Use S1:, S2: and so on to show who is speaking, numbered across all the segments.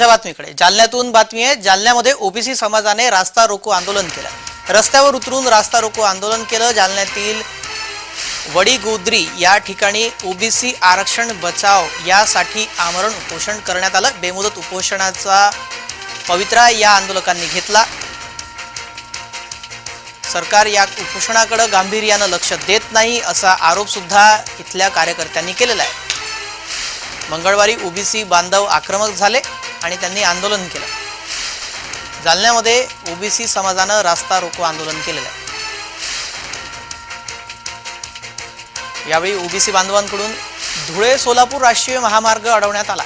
S1: च्या बातमीकडे जालन्यातून बातमी आहे जालन्यामध्ये ओबीसी समाजाने रास्ता रोको आंदोलन केलं. रस्त्यावर उतरून रास्ता रोको आंदोलन केलं. जालन्यातील वडीगोद्री या ठिकाणी ओबीसी आरक्षण बचाव यासाठी आमरण उपोषण करण्यात आलं. बेमुदत उपोषणाचा पवित्रा या आंदोलकांनी घेतला. सरकार या उपोषणाकडे गांभीर्यानं लक्ष देत नाही असा आरोप सुद्धा इथल्या कार्यकर्त्यांनी केलेला आहे. मंगळवारी ओबीसी बांधव आक्रमक झाले. आणि त्यांनी आंदोलन केलं. जालन्यामध्ये ओबीसी समाजानं रास्ता रोको आंदोलन केलेलं आहे. यावेळी ओबीसी बांधवांकडून धुळे सोलापूर राष्ट्रीय महामार्ग अडवण्यात आला.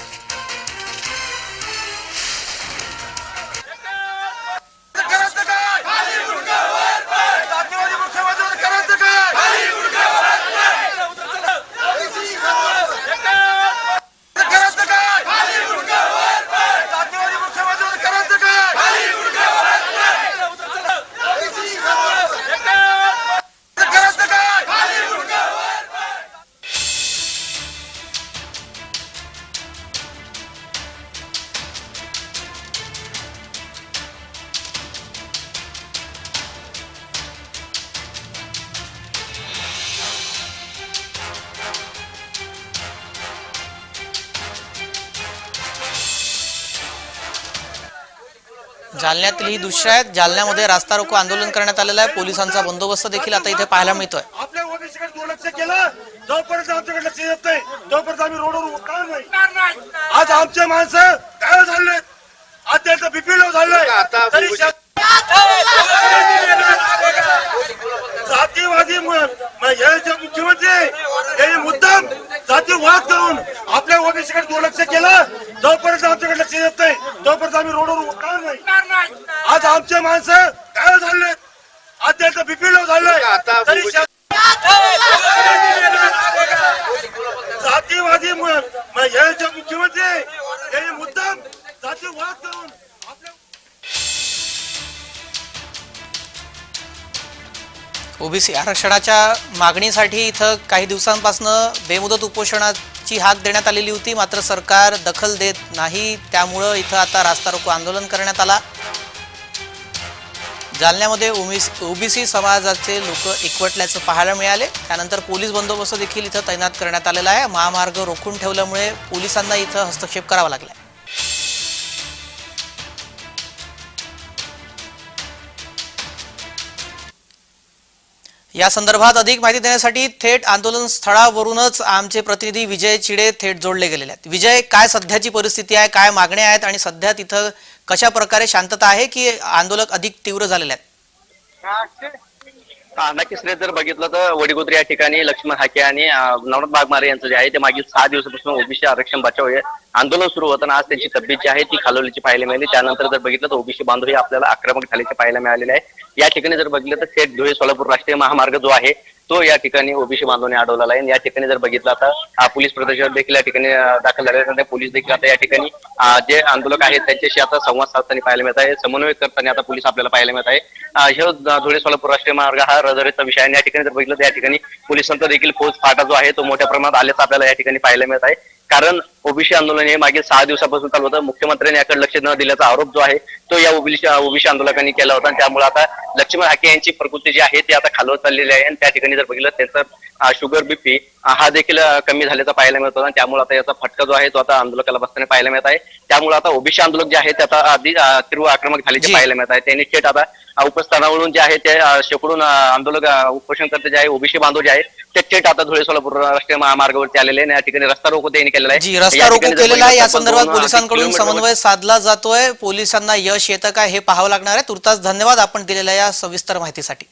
S1: जालन्यातील ही दृश्य आहेत जालन्यामध्ये रास्ता रोको आंदोलन करण्यात आलेलं आहे. पोलिसांचा बंदोबस्त देखील आता इथे पाहायला मिळतोय.
S2: आपल्या ओबीसीकडे दुर्लक्ष केलं. जोपर्यंत आमच्याकडे लक्ष येत नाही तोपर्यंत आम्ही रोडवर उठणार नाही. आज आमचे माणसं काय झाले आज त्यांचं बीपी लो झालंय जातीवादी हे मुख्यमंत्री हे मुद्दाम जातीवाद करून आपल्या ओबीसीकडे दुर्लक्ष केलं. जोपर्यंत आमच्याकडे लक्ष येत नाही तोपर्यंत आम्ही रोडवर आज आमचे माणसं काय झाले. आज त्यांचं बीपी लो झालंय. तरी शा- जातीवादी हे जे मुख्यमंत्री हे मुद्दाम जातीवाद करून
S1: ओबीसी आरक्षणाच्या मागणीसाठी इथं काही दिवसांपासून बेमुदत उपोषणाची हाक देण्यात आलेली होती. मात्र सरकार दखल देत नाही. त्यामुळं इथं आता रास्ता रोको आंदोलन करण्यात आला. जालन्यामध्ये ओबीसी समाजाचे लोक एकवटल्याचं पाहायला मिळाले. त्यानंतर पोलीस बंदोबस्त देखील इथं तैनात करण्यात आलेला आहे. महामार्ग रोखून ठेवल्यामुळे पोलिसांना इथं हस्तक्षेप करावा लागला या संदर्भात अधिक माहिती देण्यासाठी थेट आंदोलन स्थळावरूनच आमचे प्रतिनिधी विजय चिडे थेट जोडले गेलेले आहेत. विजय काय सध्याची परिस्थिती आहे काय मागण्या आहेत आणि सध्या तिथं कशा प्रकारे शांतता आहे की आंदोलक अधिक तीव्र झालेले आहेत?
S3: नक्कीच रे जर बघितलं तर वडीगोद्री या ठिकाणी लक्ष्मण हाके आणि नवनाथ बागमारे यांचं जे आहे ते मागील सहा दिवसापासून ओबीसी आरक्षण बचाव आंदोलन सुरू होताना आज त्यांची तब्येत जी आहे ती खालवल्याची पाहायला मिळाली. त्यानंतर जर बघितलं तर ओबीसी बांधव हे आपल्याला आक्रमक झाल्याचे पाहायला मिळालेले आहे. या ठिकाणी जर बघितलं तर थेट धुळे सोलापूर राष्ट्रीय महामार्ग जो आहे तो या ठिकाणी ओबीसी बांधवांनी अडवलेला आहे. या ठिकाणी जर बघितलं आता हा पोलीस प्रदर्शन देखील या ठिकाणी दाखल झाले पोलीस देखील आता या ठिकाणी जे आंदोलक आहेत त्यांच्याशी आता संवाद साधताना पाहायला मिळत आहे. समन्वय करताना आता पोलीस आपल्याला पाहायला मिळत आहे. हे धुळे सोलापूर राष्ट्रीय मार्ग हा रजरेचा विषय आहे. आणि या ठिकाणी जर बघितलं तर या ठिकाणी पोलिसांचा देखील फौज फाटा जो आहे तो मोठ्या प्रमाणात आल्याचा आपल्याला या ठिकाणी पाहायला मिळत आहे. कारण ओबीसी आंदोलन हे मागील सहा दिवसापासून चालू होतं. मुख्यमंत्र्यांनी याकडे लक्ष न दिल्याचा आरोप जो आहे तो या ओबीसी ओबीसी आंदोलकांनी केला होता. आणि त्यामुळे आता लक्ष्मण हाके यांची प्रकृती जी आहे ती आता खालवत चाललेली आहे. आणि त्या ठिकाणी जर बघितलं त्यांचं शुगर बीपी हा देखील कमी झाल्याचा पाहायला मिळत होता. त्यामुळे आता याचा फटका जो आहे तो आता आंदोलकाला बसताना पाहायला मिळत आहे. त्यामुळे आता ओबीसी आंदोलक जे आहे ते आता आधी तीव्र आक्रमक झाल्याचे. पाहायला मिळत आहे. त्यांनी थेट आता उपस्थानावरून जे आहे ते शेकडून आंदोलक अं, उपोषणकर्ते जे आहे ओबीसी बांधव जे आहे ते थेट आता धुळे सोलापूर राष्ट्रीय महामार्गावरती आलेले आणि या ठिकाणी रस्ता रोको त्यांनी केलेला आहे.
S1: जी रस्ता रोको केलेला आहे या संदर्भात पोलिसांकडून समन्वय साधला जातोय. पोलिसांना यश येतं काय हे पाहावं लागणार आहे. तुर्तास धन्यवाद आपण दिलेल्या या सविस्तर माहितीसाठी.